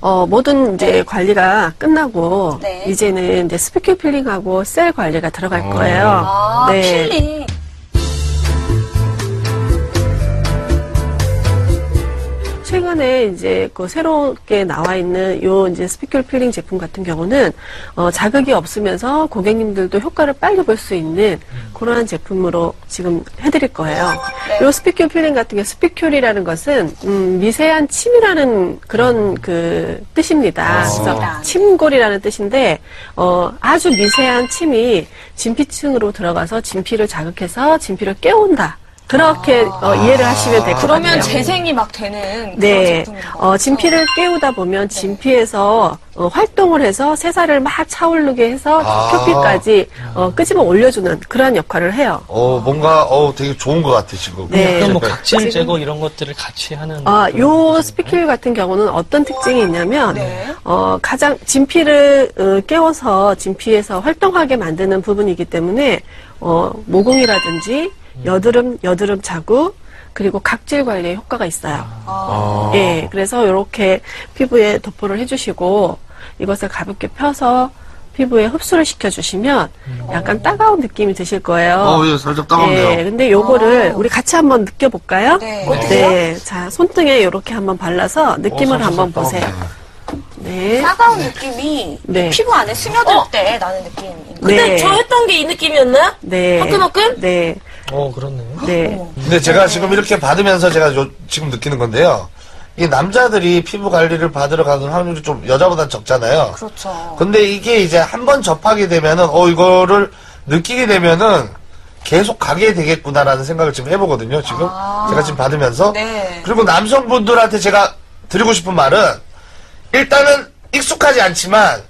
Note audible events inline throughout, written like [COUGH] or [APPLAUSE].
어, 모든 이제 관리가 끝나고 네. 이제는 이제 스피큐 필링하고 셀 관리가 들어갈 거예요. 아, 네. 필링. 최근에 이제 그 새롭게 나와 있는 요 이제 스피큐 필링 제품 같은 경우는 어, 자극이 없으면서 고객님들도 효과를 빨리 볼 수 있는 그러한 제품으로 지금 해드릴 거예요. 네. 요 스피큐 필링 같은 게 스피큐리라는 것은 음, 미세한 침이라는 그런 그 뜻입니다. 그래서 침이란. 침골이라는 뜻인데 어, 아주 미세한 침이 진피층으로 들어가서 진피를 자극해서 진피를 깨운다. 그렇게 어, 이해를 하시면 될 것 같아요. 그러면 재생이 막 되는 그런 네, 제품인 어, 진피를 깨우다 보면 진피에서 어, 활동을 해서 새살을 막 차오르게 해서 아. 표피까지 어, 끄집어 올려주는 그러한 역할을 해요. 어, 뭔가, 어, 되게 좋은 것 같아, 지금. 네. 그럼 뭐 네. 각질 제거 이런 것들을 같이 하는. 아, 그런 요. 스피큘 같은 경우는 어떤 특징이 있냐면, 네. 어, 가장 진피를 어, 깨워서 진피에서 활동하게 만드는 부분이기 때문에, 어, 모공이라든지 여드름, 여드름 자국, 그리고 각질 관리에 효과가 있어요. 아. 예, 그래서 이렇게 피부에 도포를 해주시고, 이것을 가볍게 펴서 피부에 흡수를 시켜주시면 약간 따가운 느낌이 드실 거예요. 어, 예, 살짝 따가운데요. 예, 근데 요거를 우리 같이 한번 느껴볼까요? 네. 네. 자, 손등에 이렇게 한번 발라서 느낌을 어, 한번 살짝 보세요. 따가운데. 네. 따가운 느낌이 네. 피부 안에 스며들 때 나는 느낌인 거. 근데 네. 저 했던 게 이 느낌이었나? 네. 화끈화끈? 네. 어, 그렇네요. 네. 근데 제가 지금 이렇게 받으면서 제가 요- 지금 느끼는 건데요. 이 남자들이 피부 관리를 받으러 가는 확률이 좀 여자보다 적잖아요. 그렇죠. 근데 이게 이제 한 번 접하게 되면은, 어, 이거를 느끼게 되면은 계속 가게 되겠구나라는 생각을 지금 해보거든요, 지금. 제가 지금 받으면서. 네. 그리고 남성분들한테 제가 드리고 싶은 말은, 일단은 익숙하지 않지만,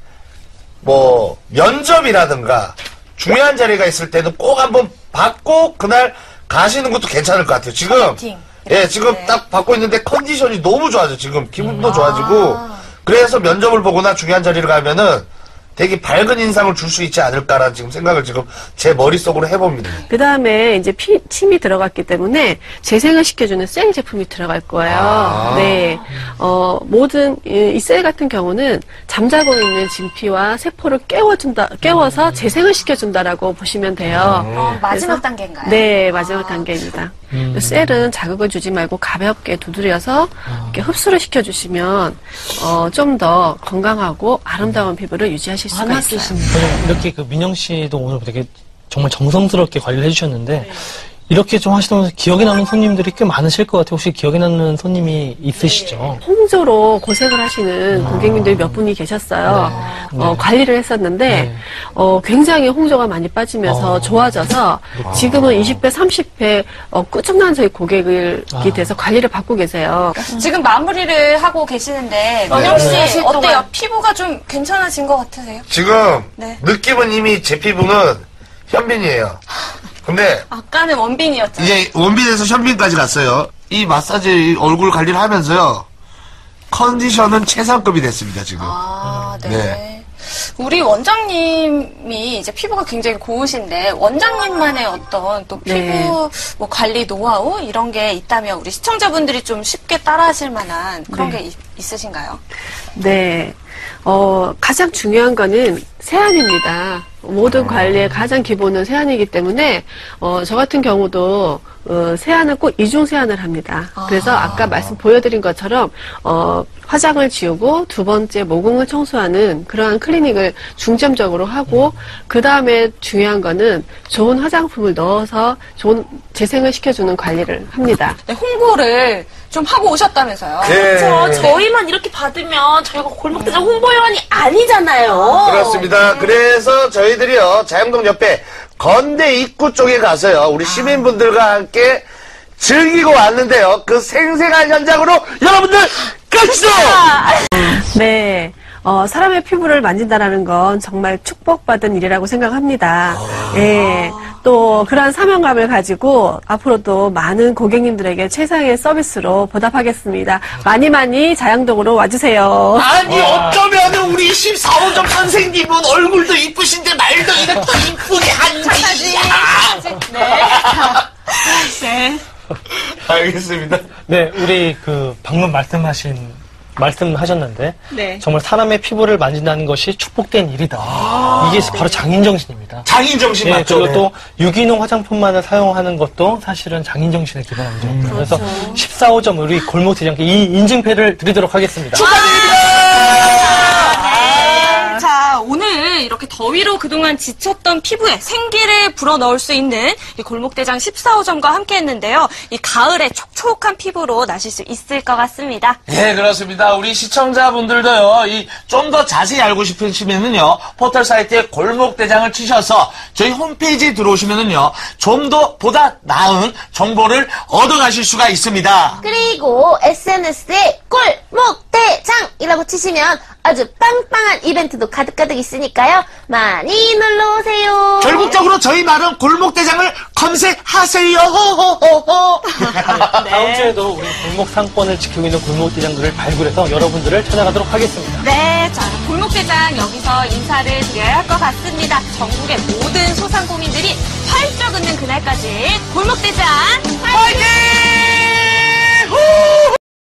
뭐, 면접이라든가, 중요한 자리가 있을 때는 꼭 한번 받고, 그날 가시는 것도 괜찮을 것 같아요. 지금. 예, 지금 네. 딱 받고 있는데 컨디션이 너무 좋아져, 지금. 기분도 좋아지고. 그래서 면접을 보거나 중요한 자리를 가면은 되게 밝은 인상을 줄 수 있지 않을까라는 지금 생각을 지금 제 머릿속으로 해봅니다. 그 다음에 이제 피, 침이 들어갔기 때문에 재생을 시켜주는 셀 제품이 들어갈 거예요. 아. 네. 어, 모든, 이 셀 같은 경우는 잠자고 있는 진피와 세포를 깨워준다, 깨워서 재생을 시켜준다라고 보시면 돼요. 어, 마지막 그래서- 단계인가요? 네, 마지막 단계입니다. 음. 셀은 자극을 주지 말고 가볍게 두드려서 이렇게 흡수를 시켜주시면 어, 좀 더 건강하고 아름다운 피부를 유지하실 수가 있어요. 그럼 이렇게 그 민영 씨도 오늘 되게 정말 정성스럽게 관리를 해주셨는데 이렇게 좀 하시면서 기억에 남는 손님들이 꽤 많으실 것 같아요. 혹시 기억에 남는 손님이 있으시죠? 홍조로 고생을 하시는 고객님들이 몇 분이 계셨어요. 네. 어, 관리를 했었는데 네. 어, 굉장히 홍조가 많이 빠지면서 어. 좋아져서 지금은 20배, 30배 어, 꾸준한 저희 고객이 아. 돼서 관리를 받고 계세요. 지금 마무리를 하고 계시는데 민영 씨 네. 어때요? 피부가 좀 괜찮아진 것 같으세요? 지금 네. 느낌은 이미 제 피부는 현빈이에요. 근데 아까는 원빈이었죠. 이제 원빈에서 현빈까지 갔어요. 이 마사지 이 얼굴 관리를 하면서요. 컨디션은 최상급이 됐습니다, 지금. 아, 네. 네. 우리 원장님이 이제 피부가 굉장히 고우신데 원장님만의 어떤 또 피부 네. 뭐 관리 노하우 이런 게 있다면 우리 시청자분들이 좀 쉽게 따라하실 만한 그런 네. 게 있, 있으신가요? 네. 어, 가장 중요한 거는 세안입니다. 모든 관리의 가장 기본은 세안이기 때문에, 어, 저 같은 경우도, 어, 세안은 꼭 이중 세안을 합니다. 그래서 아까 말씀 보여드린 것처럼, 어, 화장을 지우고 두 번째 모공을 청소하는 그러한 클리닉을 중점적으로 하고, 그 다음에 중요한 거는 좋은 화장품을 넣어서 좋은 재생을 시켜주는 관리를 합니다. 네, 홍보를 좀 하고 오셨다면서요? 네. 저 저희만 이렇게 받으면 저희가 골목대장 홍보요원이 아니잖아요. 그렇습니다. 그래서 저희들이요, 자영동 옆에 건대 입구 쪽에 가서요, 우리 시민분들과 함께 즐기고 왔는데요. 그 생생한 현장으로 여러분들 가시죠! 네. 어, 사람의 피부를 만진다라는 건 정말 축복받은 일이라고 생각합니다. 예. 또 그러한 사명감을 가지고 앞으로도 많은 고객님들에게 최상의 서비스로 보답하겠습니다. 많이 많이 자양동으로 와주세요. 아니 어쩌면 우리 14호점 선생님은 얼굴도 이쁘신데 말도 이렇게 이쁘게 한지 [LAUGHS] 알겠습니다. 네, 우리 그 방금 말씀하신 말씀하셨는데 네. 정말 사람의 피부를 만진다는 것이 축복된 일이다. 이게 바로 장인 정신입니다. 장인 정신 예, 맞죠? 그리고 또 유기농 화장품만을 사용하는 것도 사실은 장인 정신의 기본 아니죠. 그래서 14호점 우리 골목 대장께 이 인증패를 드리도록 하겠습니다. 자, 더위로 그동안 지쳤던 피부에 생기를 불어넣을 수 있는 이 골목대장 14호점과 함께 했는데요. 이 가을에 촉촉한 피부로 나실 수 있을 것 같습니다. 예, 그렇습니다. 우리 시청자분들도요, 이 좀 더 자세히 알고 싶으시면은요, 포털 사이트에 골목대장을 치셔서 저희 홈페이지에 들어오시면은요, 좀 더 보다 나은 정보를 얻어가실 수가 있습니다. 그리고 SNS에 꿀목대장이라고 치시면 아주 빵빵한 이벤트도 가득가득 있으니까요. 많이 놀러오세요. 결국적으로 저희 말은 골목대장을 검색하세요. [LAUGHS] 네. 다음 주에도 우리 골목 상권을 지키고 있는 골목 대장들을 발굴해서 여러분들을 찾아가도록 하겠습니다. 네, 자, 골목대장 여기서 인사를 드려야 할 것 같습니다. 전국의 모든 소상공인들이 활짝 웃는 그날까지 골목대장 화이팅!